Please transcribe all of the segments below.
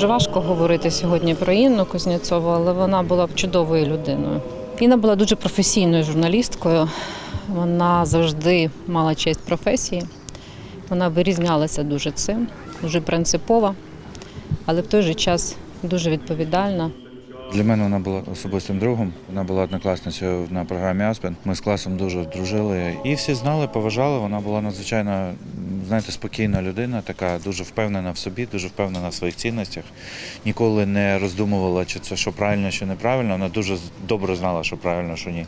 Дуже важко говорити сьогодні про Інну Кузнєцову, але вона була б чудовою людиною. Інна була дуже професійною журналісткою. Вона завжди мала честь професії. Вона вирізнялася дуже цим, дуже принципова, але в той же час дуже відповідальна. Для мене вона була особистим другом. Вона була однокласницею на програмі Аспен. Ми з класом дуже дружили. І всі знали, поважали. Вона була надзвичайно, знаєте, спокійна людина, така дуже впевнена в собі, дуже впевнена в своїх цінностях. Ніколи не роздумувала, чи це що правильно, чи неправильно. Вона дуже добре знала, що правильно, що ні.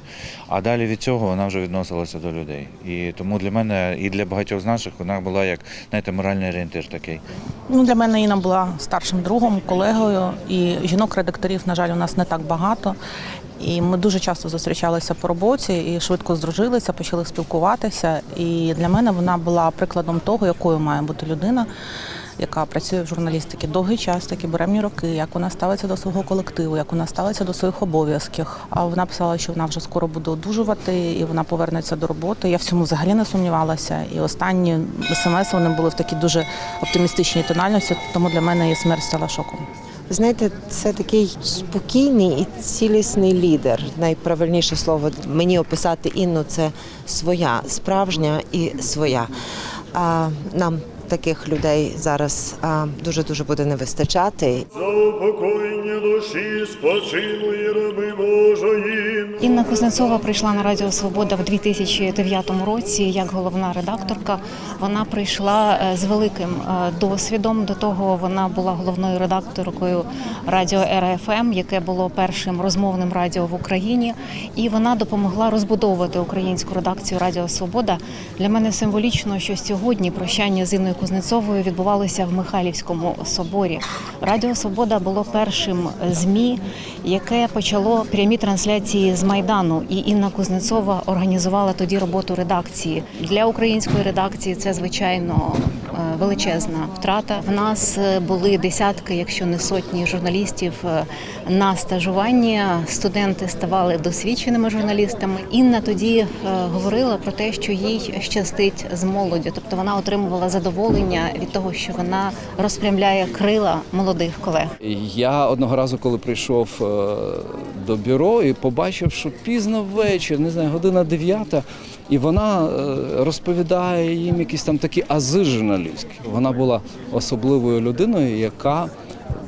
А далі від цього вона вже відносилася до людей. І тому для мене і для багатьох з наших вона була як знаєте, моральний орієнтир такий. Ну, для мене Інна була старшим другом, колегою, і жінок-редакторів, на жаль, у нас не так багато. І ми дуже часто зустрічалися по роботі і швидко здружилися, почали спілкуватися. І для мене вона була прикладом того, якою має бути людина, яка працює в журналістиці довгий час, такі буремні роки, як вона ставиться до свого колективу, як вона ставиться до своїх обов'язків. А вона писала, що вона вже скоро буде одужувати і вона повернеться до роботи. Я в цьому взагалі не сумнівалася. І останні смс вони були в такій дуже оптимістичній тональності, тому для мене її смерть стала шоком. Знаєте, це такий спокійний і цілісний лідер. Найправильніше слово мені описати Інну це своя, справжня і своя. А нам таких людей зараз дуже дуже буде не вистачати. За упокоєння душі спочилої раби Божої. Інна Кузнецова прийшла на Радіо Свобода в 2009 році як головна редакторка. Вона прийшла е, з великим е, досвідом. До того вона була головною редакторкою радіо РФМ, яке було першим розмовним радіо в Україні. І вона допомогла розбудовувати українську редакцію Радіо Свобода. Для мене символічно, що сьогодні прощання з Інною Кузнецовою відбувалося в Михайлівському соборі. Радіо Свобода було першим змі, яке почало прямі трансляції з майдану. І Інна Кузнецова організувала тоді роботу редакції для української редакції. Це звичайно е, величезна втрата. В нас е, були десятки, якщо не сотні журналістів е, на стажуванні. Студенти ставали досвідченими журналістами. Інна тоді говорила про те, що їй щастить з молоді, тобто вона отримувала задоволення від того, що вона розпрямляє крила молодих колег. Я одного разу, коли прийшов е, до бюро і побачив, що пізно ввечері, не знаю, година дев'ята, і вона е, розповідає їм якісь там такі ази журналістські. Вона була особливою людиною, яка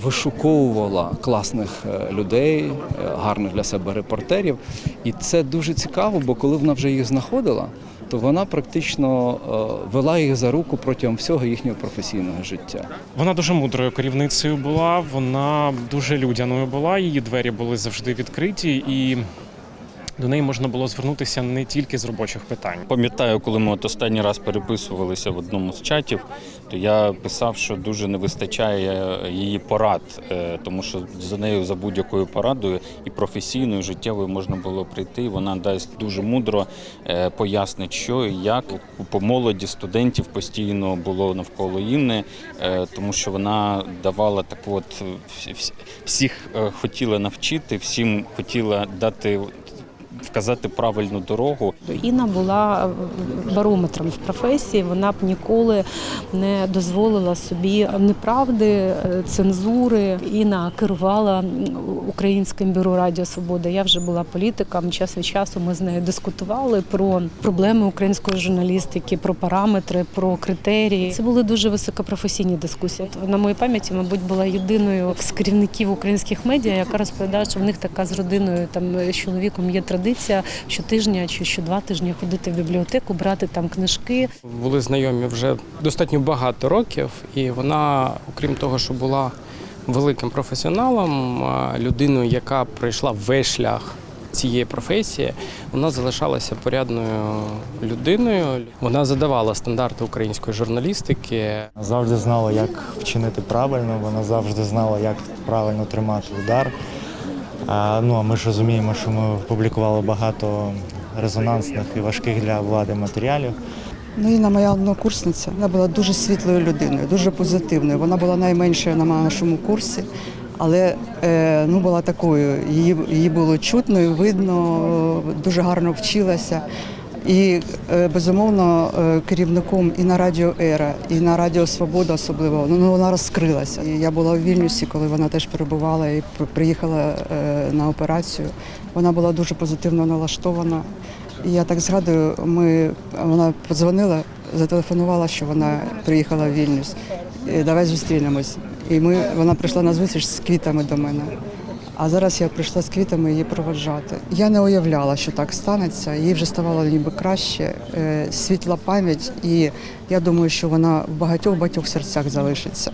вишуковувала класних е, людей, е, гарних для себе репортерів. І це дуже цікаво, бо коли вона вже їх знаходила, то вона практично е, вела їх за руку протягом всього їхнього професійного життя. Вона дуже мудрою керівницею була, вона дуже людяною була, її двері були завжди відкриті, і до неї можна було звернутися не тільки з робочих питань. Пам'ятаю, коли ми от останній раз переписувалися в одному з чатів, то я писав, що дуже не вистачає її порад, е, тому що за нею за будь-якою порадою і професійною, і життєвою можна було прийти. Вона дасть дуже мудро е, пояснить, що і як по молоді студентів постійно було навколо Інни, е, тому що вона давала так, от всі- всі- всіх хотіла навчити, всім хотіла дати. Вказати правильну дорогу, Інна була барометром в професії. Вона б ніколи не дозволила собі неправди, е, цензури. Інна керувала українським бюро Радіо Свобода. Я вже була політиком. Час від часу ми з нею дискутували про проблеми української журналістики, про параметри, про критерії. Це були дуже високопрофесійні дискусії. На моїй пам'яті, мабуть, була єдиною з керівників українських медіа, яка розповідає, що в них така з родиною там з чоловіком є традиція щотижня чи що два тижні ходити в бібліотеку, брати там книжки. були знайомі вже достатньо багато років, і вона, окрім того, що була великим професіоналом, людиною, яка пройшла весь шлях цієї професії, вона залишалася порядною людиною. Вона задавала стандарти української журналістики. Завжди знала, як вчинити правильно, вона завжди знала, як правильно тримати удар. А, ну а ми ж розуміємо, що ми публікували багато резонансних і важких для влади матеріалів. Ну, Інна моя однокурсниця. Вона була дуже світлою людиною, дуже позитивною. Вона була найменшою на нашому курсі, але е, ну, була такою. Її, її було чутно видно, дуже гарно вчилася. І е, безумовно е, керівником і на радіо Ера, і на Радіо Свобода особливо ну вона розкрилася. Я була в Вільнюсі, коли вона теж перебувала і приїхала е, на операцію. Вона була дуже позитивно налаштована. І я так згадую, ми вона подзвонила, зателефонувала, що вона приїхала в Вільнюс. Давай зустрінемось. І ми вона прийшла на зустріч з квітами до мене. А зараз я прийшла з квітами її проводжати. Я не уявляла, що так станеться. Їй вже ставало ніби краще, е, світла пам'ять, і я думаю, що вона в багатьох багатьох серцях залишиться.